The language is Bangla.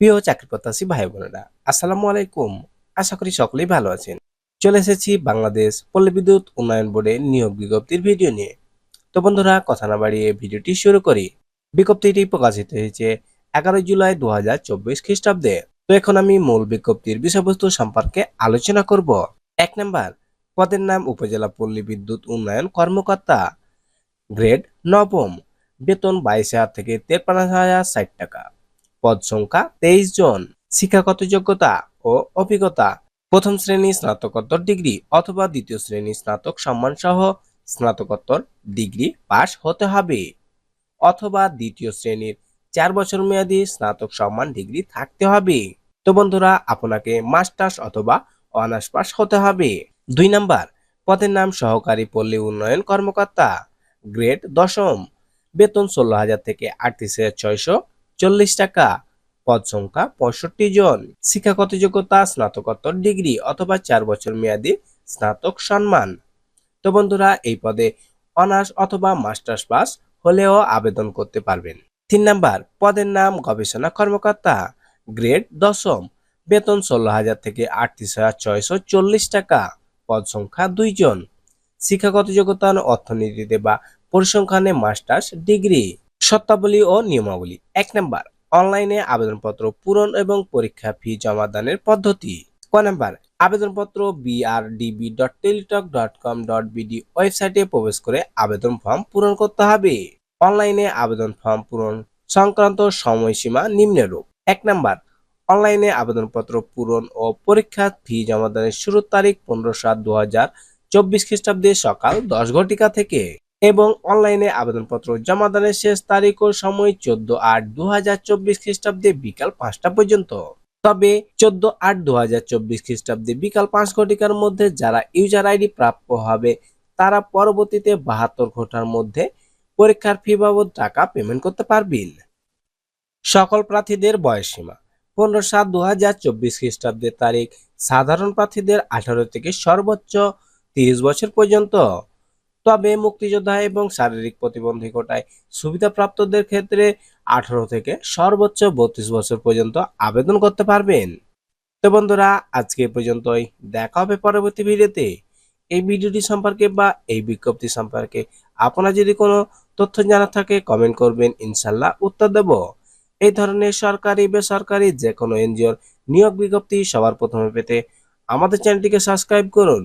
প্রিয় চাকরি প্রত্যাশী ভাই বোনেরা, আসসালামু আলাইকুম। আশা করি সকলেই ভালো আছেন। চলে এসেছি বাংলাদেশ পল্লী বিদ্যুৎ উন্নয়ন বোর্ডের নিয়োগ বিজ্ঞপ্তির ভিডিও নিয়ে। তো বন্ধুরা, কথা না বাড়িয়ে ভিডিওটি শুরু করি। বিজ্ঞপ্তিটি প্রকাশিত হয়েছে এগারোই জুলাই দু হাজার চব্বিশ খ্রিস্টাব্দে। তো এখন আমি মূল বিজ্ঞপ্তির বিষয়বস্তু সম্পর্কে আলোচনা করব। এক নাম্বার, পদের নাম উপজেলা পল্লী বিদ্যুৎ উন্নয়ন কর্মকর্তা। গ্রেড নবম, বেতন বাইশ হাজার থেকে তেপ্পান্ন হাজার ষাট টাকা। পদ সংখ্যা তেইশ জন। শিক্ষাগত যোগ্যতা ও অভিজ্ঞতা, প্রথম শ্রেণি স্নাতকোত্তর ডিগ্রি অথবা দ্বিতীয় শ্রেণি স্নাতক সম্মান সহ স্নাতকোত্তর ডিগ্রি পাশ হতে হবে। অথবা দ্বিতীয় শ্রেণির চার বছর মেয়াদী স্নাতক সম্মান ডিগ্রি থাকতে হবে। তো বন্ধুরা, আপনাকে মাস্টার্স অথবা অনার্স পাস হতে হবে। দুই নাম্বার, পদের নাম সহকারী পল্লী উন্নয়ন কর্মকর্তা, গ্রেড দশম। বেতন ষোলো হাজার থেকে আটত্রিশ হাজার ছয়শো চল্লিশ টাকা। পদ সংখ্যা পঁয়ষট্টি জন। শিক্ষাগত যোগ্যতা, স্নাতকোত্তর ডিগ্রি অথবা চার বছর মেয়াদী স্নাতক সম্মান। তো বন্ধুরা, এই পদে অনার্স অথবা মাস্টার্স পাস হলেও আবেদন করতে পারবেন। তিন নাম্বার, পদের নাম, গবেষণা কর্মকর্তা। গ্রেড দশম। বেতন ষোলো হাজার থেকে আটত্রিশ হাজার ছয়শো চল্লিশ টাকা। পদ সংখ্যা দুইজন শিক্ষাগত যোগ্যতা অর্থনীতিতে বা পরিসংখ্যানে মাস্টার্স ডিগ্রি। শর্তাবলী ও নিয়মাবলী। এক নাম্বার, অনলাইনে আবেদনপত্র পূরণ এবং পরীক্ষা ফি জমাদানের পদ্ধতি। ক নাম্বার, আবেদনপত্র BRDB dot Teletalk dot com dot BD ওয়েবসাইটে প্রবেশ করে আবেদন ফর্ম পূরণ করতে হবে। অনলাইনে আবেদন ফর্ম পূরণ সংক্রান্ত সময়সীমা নিম্নরূপ। এক নাম্বার, অনলাইনে আবেদনপত্র পূরণ ও পরীক্ষা ফি জমাদানের শুরুর তারিখ পনেরো সাত দু হাজার চব্বিশ খ্রিস্টাব্দে সকাল দশ ঘটিকা থেকে। এবং অনলাইনে আবেদনপত্র জমাদানের শেষ তারিখ ও সময় চোদ্দ আট দু হাজার চব্বিশ খ্রিস্টাব্দে বিকাল পাঁচটা পর্যন্ত। তবে চোদ্দ আট দু হাজার চব্বিশ খ্রিস্টাব্দে বিকাল পাঁচ ঘটিকার মধ্যে যারা ইউজার আইডি প্রাপ্য হবে, তারা পরবর্তীতে বাহাত্তর ঘণ্টার মধ্যে পরীক্ষার ফি বাবদ টাকা পেমেন্ট করতে পারবেন। সকল প্রার্থীদের বয়সসীমা পনেরো সাত দু হাজার চব্বিশ খ্রিস্টাব্দের তারিখ, সাধারণ প্রার্থীদের আঠারো থেকে সর্বোচ্চ তিরিশ বছর পর্যন্ত। তবে মুক্তিযোদ্ধা এবং শারীরিক প্রতিবন্ধকতায় সুবিধাপ্রাপ্তদের ক্ষেত্রে আঠারো থেকে সর্বোচ্চ বত্রিশ বছর পর্যন্ত আবেদন করতে পারবেন। তো বন্ধুরা, আজকে পর্যন্তই। দেখা হবে পরবর্তী ভিডিওতে। এই ভিডিওটি সম্পর্কে বা এই বিজ্ঞপ্তি সম্পর্কে আপনার যদি কোনো তথ্য জানা থাকে কমেন্ট করবেন ইনশাল্লাহ উত্তর দেব। এই ধরনের সরকারি, বেসরকারি যে কোনো এনজিওর নিয়োগ বিজ্ঞপ্তি সবার প্রথমে পেতে আমাদের চ্যানেলটিকে সাবস্ক্রাইব করুন।